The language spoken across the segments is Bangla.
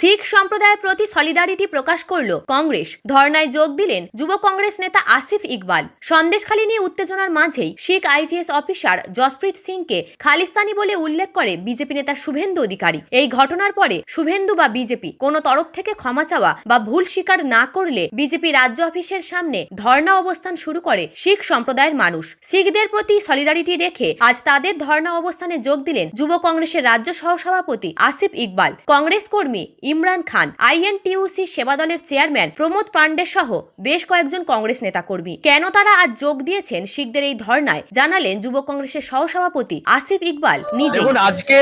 শিখ সম্প্রদায়ের প্রতি সলিডারিটি প্রকাশ করল কংগ্রেস। ধর্নায় যোগ দিলেন যুব কংগ্রেস নেতা আসিফ ইকবাল। সন্দেশখালী নিয়ে উত্তেজনার মাঝেই শিখ আইপিএস অফিসার জসপ্রীত সিংকে খালিস্তানি বলে উল্লেখ করে বিজেপি নেতা শুভেন্দু অধিকারী। এই ঘটনার পরে শুভেন্দু বা বিজেপি কোনো তরফ থেকে ক্ষমা চাওয়া বা ভুল স্বীকার না করলে বিজেপি রাজ্য অফিসের সামনে ধর্না অবস্থান শুরু করে শিখ সম্প্রদায়ের মানুষ। শিখদের প্রতি সলিডারিটি রেখে আজ তাদের ধর্ণা অবস্থানে যোগ দিলেন যুব কংগ্রেসের রাজ্য সহসভাপতি আসিফ ইকবাল। কংগ্রেস কর্মী ইমরান খান, আইএনটিউসি সেবা দলের চেয়ারম্যান প্রমোদ পান্ডে সহ বেশ কয়েকজন কংগ্রেস নেতাকর্মী। কেন তারা আজ যোগ দিয়েছেন শিখদের এই ধর্নায় জানালেন যুব কংগ্রেসের সহসভাপতি আসিফ ইকবাল নিজে আজকে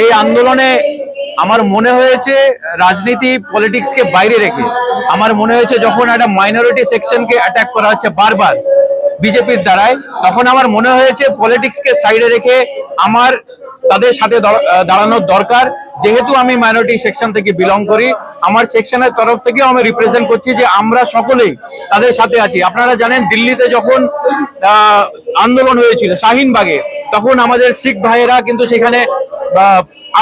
এই আন্দোলনে আমার মনে হয়েছে রাজনীতি পলিটিক্সকে বাইরে রেখে, আমার মনে হয়েছে যখন একটা মাইনরিটি সেকশনকে অ্যাটাক করা হচ্ছে বারবার, বিজেপির দ্বারায়, তখন আমার মনে হয়েছে পলিটিক্সকে সাইডে রেখে আমার তাদের সাথে দাঁড়ানোর দরকার। যেহেতু আমি মাইনরিটি সেকশন থেকে বিলং করি, আমার সেকশনের তরফ থেকেও আমি রিপ্রেজেন্ট করছি যে আমরা সকলেই তাদের সাথে আছি। আপনারা জানেন, দিল্লিতে যখন আন্দোলন হয়েছিল শাহিনবাগে, তখন আমাদের শিখ ভাইয়েরা কিন্তু সেখানে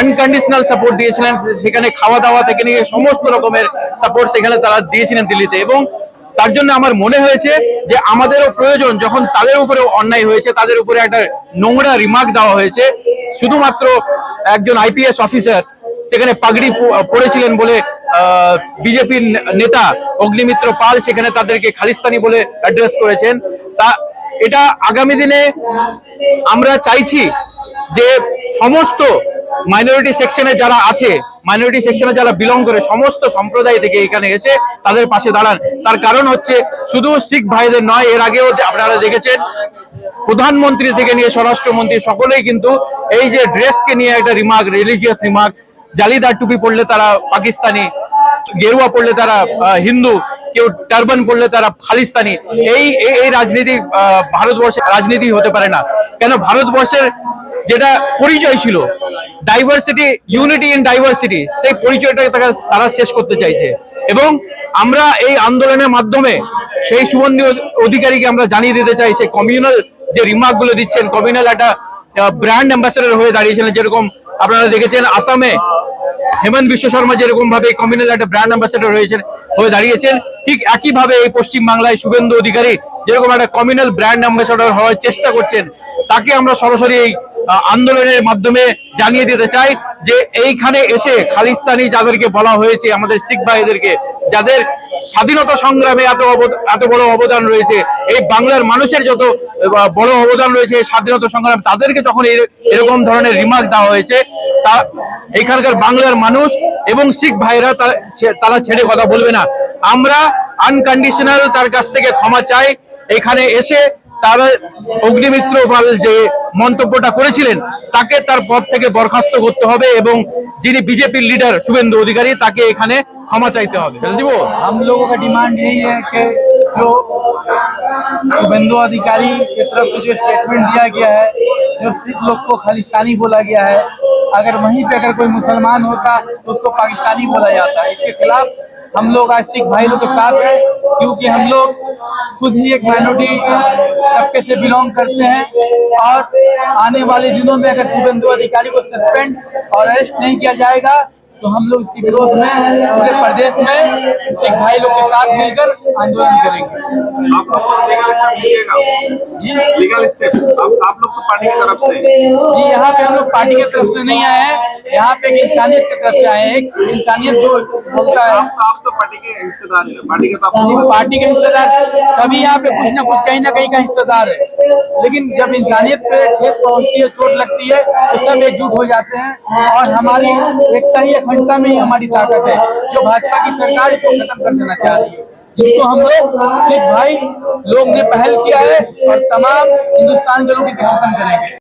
আনকন্ডিশনাল সাপোর্ট দিয়েছিলেন। সেখানে খাওয়া দাওয়া থেকে নিয়ে সমস্ত রকমের সাপোর্ট সেখানে তারা দিয়েছিলেন দিল্লিতে। এবং তার জন্য আমার মনে হয়েছে যে আমাদেরও প্রয়োজন, যখন তাদের উপরে অন্যায় হয়েছে, তাদের উপরে একটা নোংরা রিমার্ক দেওয়া হয়েছে। শুধুমাত্র একজন আইপিএস অফিসার সেখানে পাগড়ি পড়েছিলেন বলে বিজেপির নেতা অগ্নিমিত্র পাল সেখানে তাদেরকে খালিস্তানি বলে অ্যাড্রেস করেছেন। তা, এটা আগামী দিনে আমরা চাইছি যে সমস্ত মাইনরিটি সেকশনে যারা আছে মাইনরিটি সেকশনে যারা বিলং করে, সমস্ত সম্প্রদায় থেকে এখানে এসে তাদের পাশে দাঁড়ান। তার কারণ হচ্ছে, শুধু শিখ ভাইদের নয়, এর আগেও আপনারা দেখেছেন, প্রধানমন্ত্রী থেকে নিয়ে স্বরাষ্ট্রমন্ত্রী সকলেই কিন্তু এই যে ড্রেসকে নিয়ে একটা রিমার্ক রিলিজিয়াস রিমার্ক জালিদার টুপি পড়লে তারা পাকিস্তানি, গেরুয়া পড়লে তারা হিন্দু, কেউ টার্বান পড়লে তারা খালিস্তানি। এই, এই- রাজনীতি ভারতবর্ষের রাজনীতি হতে পারে না। কেন ভারতবর্ষের যেটা পরিচয় ছিল। ডাইভার্সিটি ইউনিটি ইন ডাইভার্সিটি সেই পরিচয়টাকে তারা- তারা শেষ করতে চাইছে। এবং আমরা এই আন্দোলনের মাধ্যমে সেই সুগন্ধি অধিকারীকে আমরা জানিয়ে দিতে চাই, সেই কমিউনাল যে রিমার্কগুলো দিচ্ছেন কমিউনাল একটা ব্র্যান্ড অ্যাম্বাসেডর হয়ে দাঁড়িয়েছিলেন যেরকম আপনারা দেখেছেন, আসামে হেমন্ত বিশ্ব শর্মা যেরকম ভাবে কমিউনাল একটা ব্র্যান্ড অ্যাম্বাসেডর হয়েছেন, হয়ে দাঁড়িয়েছেন, ঠিক একই ভাবে এই পশ্চিম বাংলায় শুভেন্দু অধিকারী যেরকম একটা কমিউনাল ব্র্যান্ড অ্যাম্বাসেডর হওয়ার চেষ্টা করছেন, তাকে আমরা সরাসরি এই আন্দোলনের মাধ্যমে জানিয়ে দিতে চাই যে এইখানে এসে খালিস্তানি যাদেরকে বলা হয়েছে, আমাদের শিখ ভাইদেরকে, যাদের স্বাধীনতা সংগ্রামে এত এত বড় অবদান রয়েছে, এই বাংলার মানুষের যত বড় অবদান রয়েছে এই স্বাধীনতা সংগ্রাম, তাদেরকে যখন এর- এরকম ধরনের রিমার্ক দেওয়া হয়েছে, তা এখানকার বাংলার মানুষ এবং শিখ ভাইরা তারা ছেড়ে কথা বলবে না। আমরা আনকন্ডিশনাল তার কাছ থেকে ক্ষমা চাই, এখানে এসে তারা অগ্নিমিত্র পাল যে মন্তব্যটা করেছিলেন তাকে তার পদ থেকে বরখাস্ত করতে হবে এবং যিনি বিজেপির লিডার শুভেন্দু অধিকারী তাকে এখানে ক্ষমা চাইতে হবে দিব हम लोगों का डिमांड यही है कि जो शुभेंदु अधिकारी की तरफ से जो स्टेटमेंट दिया गया है जो सिख लोग को खालिस्तानी बोला गया है अगर वहीं पे अगर कोई मुसलमान होता तो उसको पाकिस्तानी बोला जाता है इसके खिलाफ हम लोग आज सिख भाई लोग के साथ हैं क्योंकि हम लोग खुद ही एक माइनॉरिटी तबके से बिलोंग करते हैं। और आने वाले दिनों में अगर शुभेंदु अधिकारी को सस्पेंड और अरेस्ट नहीं किया जाएगा तो हम लोग इसके विरोध में पूरे प्रदेश में सिख भाई लोग के साथ मिलकर आंदोलन करेंगे। आपको लीगल स्टेप मिलेगा? जी। लीगल स्टेप आप आप लोग तो पार्टी की तरफ़ से। जी यहाँ पे हम लोग पार्टी की तरफ़ से नहीं आए हैं। यहाँ पे इंसानियत की तरफ़ से आए हैं। इंसानियत जो बोलता है। आप आप तो पार्टी के हिस्सेदार हैं। पार्टी के तो पार्टी के हिस्सेदार। सभी यहाँ पे कुछ ना कुछ कहीं ना कहीं का हिस्सेदार है। लेकिन जब इंसानियत पे ठेस पहुँचती है चोट लगती है तो सब एकजुट हो जाते हैं। और हमारी एकता ही अखंडता में ही हमारी ताकत है, जो भाजपा की सरकार इसको खत्म कर देना चाह रही है। जिसको हम लोग सिख भाई लोग ने पहल किया है और तमाम हिंदुस्तान के लोग इसे खत्म करेंगे।